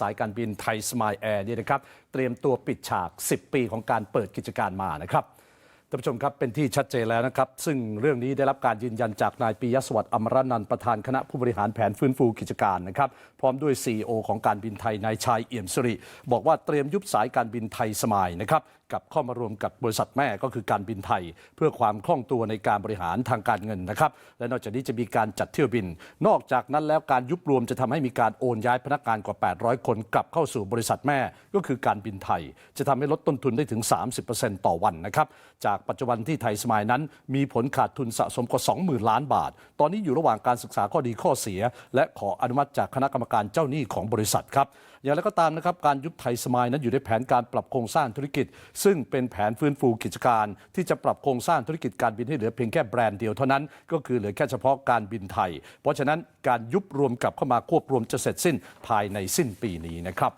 สายการบินไทยสมายแอร์นี่นะครับ เตรียมตัวปิดฉาก 10 ปีของการเปิดกิจการมานะครับ ท่านผู้ชมครับเป็นที่ชัดเจนแล้วนะครับ ซึ่งเรื่องนี้ได้รับการยืนยันจากนายปิยสวัสดิ์อมรนันท์ประธานคณะผู้บริหารแผนฟื้นฟูกิจการนะครับ พร้อมด้วย CEO ของการบินไทยนายชัยเอี่ยมสิริ บอกว่าเตรียมยุบสายการบินไทยสมายนะครับกับเข้ามารวมกับบริษัทแม่ก็คือการบินไทย เพื่อความคล่องตัวในการบริหารทางการเงินนะครับ และนอกจากนี้จะมีการจัดเที่ยวบิน นอกจากนั้นแล้วการยุบรวมจะทำให้มีการโอนย้ายพนักงานกว่า 800 คนกลับเข้าสู่บริษัทแม่ก็คือการบินไทย จะทำให้ลดต้นทุนได้ถึง 30%ต่อวันนะครับจากปัจจุบันที่ไทยสมายนั้น มีผลขาดทุนสะสมกว่า 20,000 ล้านบาท ตอนนี้อยู่ระหว่างการศึกษาข้อดีข้อเสีย และขออนุมัติจากคณะกรรมการเจ้าหนี้ของบริษัทครับอย่างไรก็ตามนะครับการยุบไทยสมายนั้นอยู่ในแผนการปรับโครงสร้างธุรกิจ ซึ่งเป็นแผนฟื้นฟูกิจการ ที่จะปรับโครงสร้างธุรกิจการบินให้เหลือเพียงแค่แบรนด์เดียวเท่านั้นก็คือเหลือแค่เฉพาะการบินไทย เพราะฉะนั้นการยุบรวมกลับเข้ามาควบรวมจะเสร็จสิ้นภายในสิ้นปีนี้นะครับ